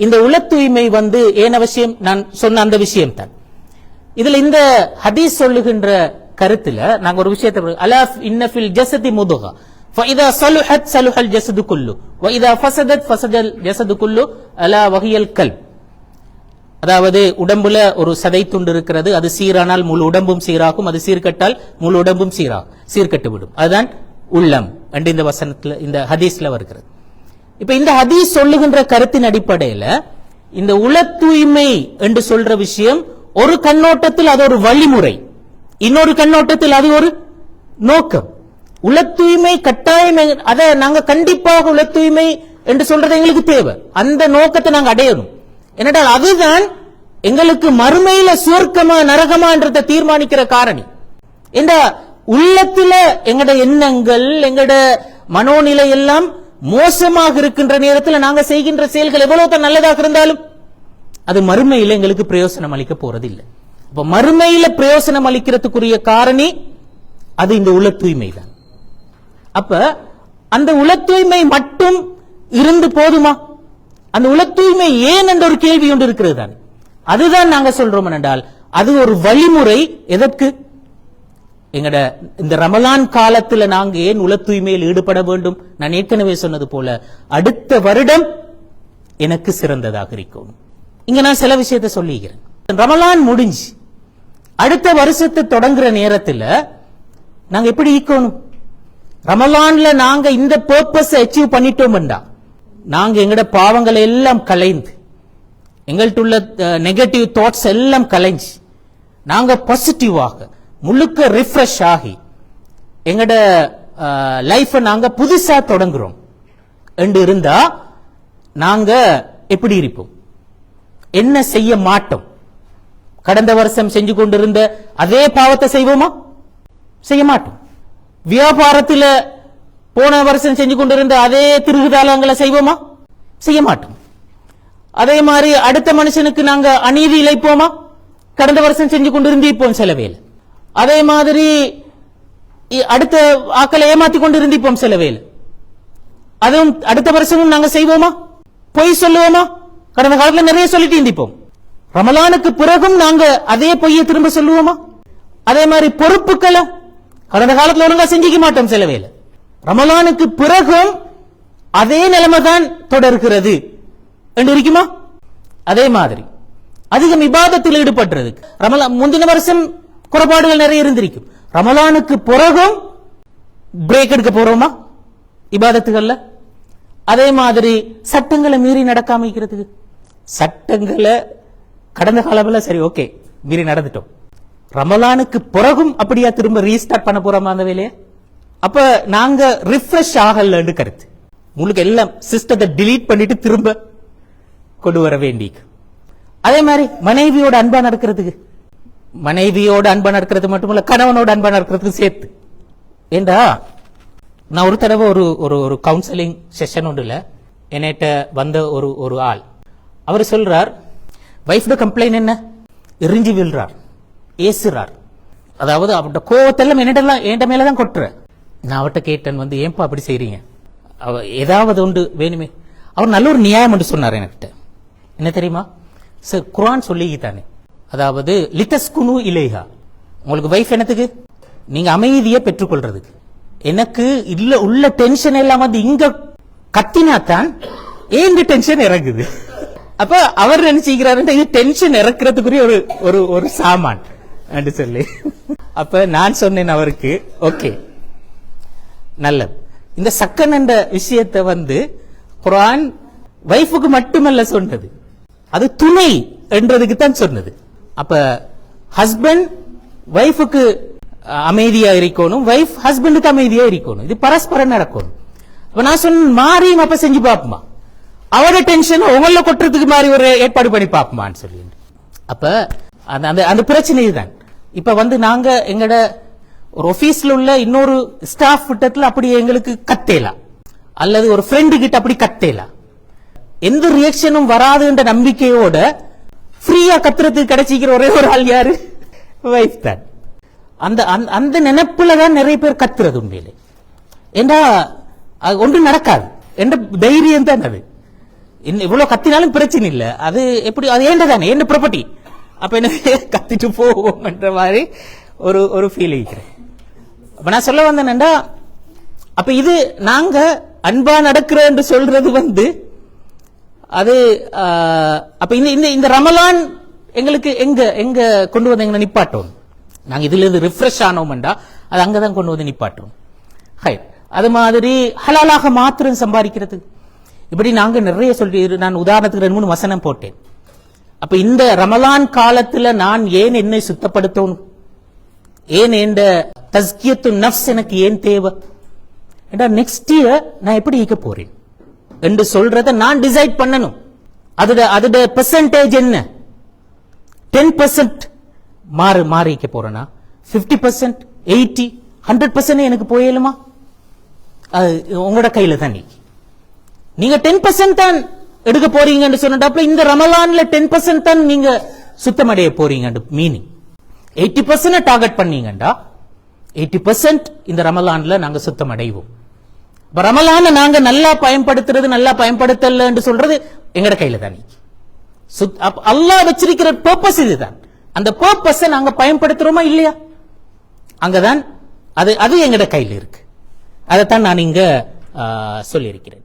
இந்த உள தூய்மை வந்து ஏன் அவசியம் நான் சொன்ன அந்த விஷயம் தான் இதுல இந்த ஹதீஸ் சொல்லுகின்ற கருத்துல நாங்க ஒரு விஷயத்தை அலா இன்னஃபில் ஜசதி முதுகா فإذا صلحت صلح الجسد كله وإذا فسدت فسد الجسد كله ألا وهي القلب அதாவது உடம்புல ஒரு சதை துண்டு இருக்கிறது அது சீரானால் முழு உடம்பும் சீராகும் அது சீர்கட்டால் முழு உடம்பும் சீராகும் சீர்கட்டு விடும் அதுதான் உள்ளம் என்று இந்த வசனத்துல இந்த ஹதீஸ்ல வருகிறது இப்ப இந்த ஹதீஸ் சொல்லுகின்ற கருத்தின் அடிப்படையில இந்த உள தூய்மை என்று சொல்ற விஷயம் ஒரு கண்ணோட்டத்தில் அது ஒரு வழிமுறை. இன்னொரு கண்ணோட்டத்தில் அது ஒரு நோக்கம். உள தூய்மை கட்டாயம் அதை நாங்க கண்டிப்பாக உள தூய்மை என்று சொல்றது எங்களுக்கு தேவை. அந்த நோக்கத்தை நாங்க அடையணும். என்னடால் அதுதான் எங்களுக்கு மறுமையில சுவர்க்கமா நரகமான்றத தீர்மானிக்கிற காரணி. இந்த உள்ளத்துல எங்கட எண்ணங்கள் எங்கட மனோநிலை எல்லாம் மோசமாக இருக்கின்ற நேரத்தில் நாங்க செய்கின்ற செயல்கள் எவ்வளவு தான் நல்லதாக இருந்தாலும் அது மறுமையில எங்களுக்கு பிரயோசனம் அளிக்க போறது இல்லை அப்ப மறுமையில பிரயோசனம் அளிக்கிறதுக்குரிய காரணி அது இந்த உள தூய்மை தான். அப்ப அந்த உள தூய்மை மட்டும் இருந்து போதுமா? அந்த உள தூய்மை ஏன் என்ற ஒரு கேள்வி ஒன்று இருக்கிறது தான். அதுதான் நாங்க சொல்றோம் என்றால் அது ஒரு வழிமுறை எதற்கு? எங்கட இந்த ரமலான் காலத்துல நாங்க ஏன் உள தூய்மையில் ஈடுபட வேண்டும்? நான் ஏற்கனவே சொன்னது போல அடுத்த வருடம் எனக்கு சிறந்ததாக இருக்கும். இங்க நான் சில விஷயத்தை சொல்லிக்கிறேன். ரமலான் முடிஞ்சு அடுத்த வருஷத்தை தொடங்குற நேரத்தில் நாங்க எப்படி ஈக்கணும் ரமலான்ல நாங்க இந்த பர்பஸ் அச்சீவ் பண்ணிட்டோம்டா. நாங்க எங்கட பாவங்களை எல்லாம் கலைந்து எங்கள்கிட்ட உள்ள நெகட்டிவ் தாட்ஸ் எல்லாம் கலைஞ்சு நாங்க பாசிட்டிவாக முழுக்க ரிஃப்ரெஷ் ஆகி எங்கட லைஃப நாங்க புதுசா தொடங்குறோம். என்று இருந்தா நாங்க எப்படி இருப்போம்? என்ன செய்ய மாட்டோம்? கடந்த வருஷம் செஞ்சு கொண்டிருந்த அதே பாவத்தை செய்வோமா? செய்ய மாட்டோம். வியாபாரத்தில் போன வருஷம் செஞ்சு கொண்டிருந்த அதே திருகுதாளங்களை செய்வோமா? செய்ய மாட்டோம். அதே மாதிரி அடுத்த மனுஷனுக்கு நாங்க அநீதி இழைப்போமா? கடந்த வருஷம் செஞ்சு கொண்டிருந்திப்போம் சில வேலை அதே மாதிரி அடுத்த ஆக்களை ஏமாத்தி கொண்டிருந்திப்போம் சில வேலை அதுவும் அடுத்த வருஷமும் நாங்க செய்வோமா? பொய் சொல்லுவோமா? கடந்த காலத்துல நிறைய சொல்லிட்டு இருந்திப்போம் ரமலானுக்கு பிறகும் நாங்க அதே பொய்யை திரும்ப சொல்லுவோமா? அதே மாதிரி பொறுப்புக்களை கடந்த காலத்துல ஒழுங்கா செஞ்சிக்க மாட்டோம் சில வேலை ரமலானுக்கு பிறகும் அதே நிலைமை தான் தொடர்கிறது. என்று இருக்குமா அதே மாதிரி. அதிகம் விவாதத்தில் ஈடுபட்டுறது ரமலான் முந்தின வருஷம் குறைபாடுகள் நிறைய இருந்திருக்கும். ரமலானுக்கு பிறகும் பிரேக் எடுக்க போறோமா? இபாதத்துகள்ல? அதே மாதிரி சட்டங்களை மீறி நடக்காம இருக்கிறதுக்கு? சட்டங்களை கடந்த காலத்தில் சரி ஓகே மீறி நடந்துட்டோம். ரமலானுக்கு பிறகும் அப்படியா திரும்ப ரீஸ்டார்ட் பண்ண போறோமா அந்த வேலையை? அப்ப நாங்க ரிஃப்ரெஷ் ஆகலன்னு கருத்து. உங்களுக்கு எல்லாம் சிஸ்டத்தை டிலீட் பண்ணிட்டு திரும்ப கொண்டு வர வேண்டி அதே மாதிரி மனைவியோட அன்பா நடக்கிறதுக்கு? மனைவியோடு அன்பா நடக்கிறது மட்டுமல்ல கணவனோட அன்பா நடக்கிறதுக்கு சேர்த்து. ஏண்டா? நான் ஒரு தடவை ஒரு ஒரு ஒரு கவுன்சிலிங் செஷன் ஒன்றுல என்னிட்ட வந்த ஒரு ஒரு ஆள். அவர் சொல்றார் வைஃப்ட கம்ப்ளைண்ட் என்ன? எரிஞ்சு வீழ்றார் ஏசுறார். அதாவது அவட்ட கோவத்தெல்லாம் என்னிடலாம் என்கிட்ட மேல தான் கொட்டுற. நான் அவட்ட கேட்டேன் வந்து ஏன்பா அப்படி செய்றீங்க? அவ ஏதாவது உண்டு வேணுமே. அவர் நல்ல ஒரு நியாயம் என்று சொன்னார் என்கிட்ட என்ன தெரியுமா? சார் குரான் சொல்லிக்கிட்டானே. அதாவது லித்தஸ்குனு இலேஹா. உங்களுக்கு வைஃப் என்னத்துக்கு? நீங்க அமைதியை பெற்றுக்கொள்றதுக்கு. எனக்கு இல்ல உள்ள டென்ஷன் எல்லாம் வந்து இங்க கத்தினாத்தான் ஏங்க டென்ஷன் இறங்குது. அப்ப அவர் நினைச்சுக்கிறாரு இது டென்ஷன் இறக்குறதுக்குரிய ஒரு ஒரு ஒரு சாமான். என்று சொல்லி. அப்ப நான் சொன்னேன் அவருக்கு ஓகே நல்ல இந்த சக்கன் என்ற விஷயத்தை வந்து குரான் வைஃபுக்கு மட்டுமல்ல சொன்னது. அது துணை என்றதுக்கு தான் சொன்னது. அப்ப ஹஸ்பண்ட் வைஃபுக்கு அமைதியா இருக்கணும். வைஃப் ஹஸ்பண்டுக்கு அமைதியா இருக்கணும். இது பரஸ்பரம் நடக்கணும். இப்ப நான் சொன்ன மாறியும் அப்ப செஞ்சு பாப்போமா அவரோட டென்ஷன் உங்கள கொட்டுறதுக்கு மாதிரி ஒரு ஏற்பாடு பண்ணி பாப்போமான்னு சொல்லி அப்ப அந்த அந்த அந்த பிரச்சனை இதுதான் இப்ப வந்து நாங்க எங்கட ஒரு ஆபீஸ்ல உள்ள இன்னொரு ஸ்டாஃப் கிட்டத்துல அப்படி எங்களுக்கு கத்தேலாம் அல்லது ஒரு ஃப்ரெண்டு கிட்ட அப்படி கத்தேலாம் எந்த ரியாக்ஷனும் வராதுன்ற நம்பிக்கையோட ஃப்ரீயா கத்துறதுக்கு கிடைச்சிக்கிற ஒரே ஒரு ஆள் யாரு? வைஃப் தான். அந்த அந்த- அந்த நினைப்புல தான் நிறைய பேர் கத்துறது உண்மையிலே. ஏண்டா அது ஒன்றும் நடக்காது. என்ற தைரியம் தான் அது? இன்னும் இவ்வளவு கத்தினாலும் பிரச்சனை இல்லை. அது எப்படி அது ஏண்டதானே என்ன ப்ராப்பர்ட்டி அப்ப என்ன கத்திட்டு போவோம்ன்ற மாதிரி ஒரு ஒரு ஃபீல் இருக்கிறேன் அப்ப நான் சொல்ல வந்தேன்டா அப்ப இது நாங்க அன்பா நடக்கிறோம் என்று சொல்றது வந்து அது அப்ப இந்த இந்த இந்த ரமலான் எங்களுக்கு எங்க எங்க கொண்டு வந்து எங்களை நிப்பாட்டோம் நாங்க இதுல இருந்து ரிஃப்ரெஷ் ஆனோம்டா அது அங்கதான் கொண்டு வந்து நிப்பாட்டோம் ஹை அது மாதிரி ஹலாலாக மாத்திரம் சம்பாதிக்கிறது. இப்படி நாங்க நிறைய சொல்லி நான் உதாரணத்துக்கு ரெண்டு மூணு வசனம் போட்டேன். அப்ப இந்த ரமலான் காலத்துல நான் ஏன் என்னை சுத்தப்படுத்தணும்? ஏன் என்ற தஸ்கியத்து நஃப்ஸ் எனக்கு ஏன் தேவை? ஏண்டா நெக்ஸ்ட் இயர் நான் எப்படி இருக்க போறேன்? என்று சொல்றத நான் டிசைட் பண்ணணும். அதோட அதோட பெர்சன்டேஜ் என்ன? டென் பர்சன்ட் மாறு மாறிக்க போறேனா? Fifty percent eighty hundred percent எனக்கு போயலுமா? அது உங்களோட கையில தான் நீ. நீங்க டென் பர்சன்ட் தான் எடுக்க போறீங்கன்னு சொன்னப்ப இந்த ரமலான்ல டென் பர்சன்ட் தான் நீங்க சுத்தமடைய போறீங்க மீனிங் எயிட்டி பர்சன்ட் டார்கெட் பண்ணீங்கடா எயிட்டி பர்சன்ட் இந்த ரமலான்ல நாங்க சுத்தம் அடைவோம் ரமலான நாங்க நல்லா பயன்படுத்துறது நல்லா பயன்படுத்தல என்று சொல்றது எங்கட கையில தான் சுத்- அல்லாஹ் வச்சிருக்கிற பர்பஸ் இதுதான். அந்த பர்பஸை நாங்க பயன்படுத்துறோமா இல்லையா? அங்கதான் அது அது எங்கட கையில் இருக்கு. அதைத்தான் நான் இங்க சொல்லியிருக்கிறேன்.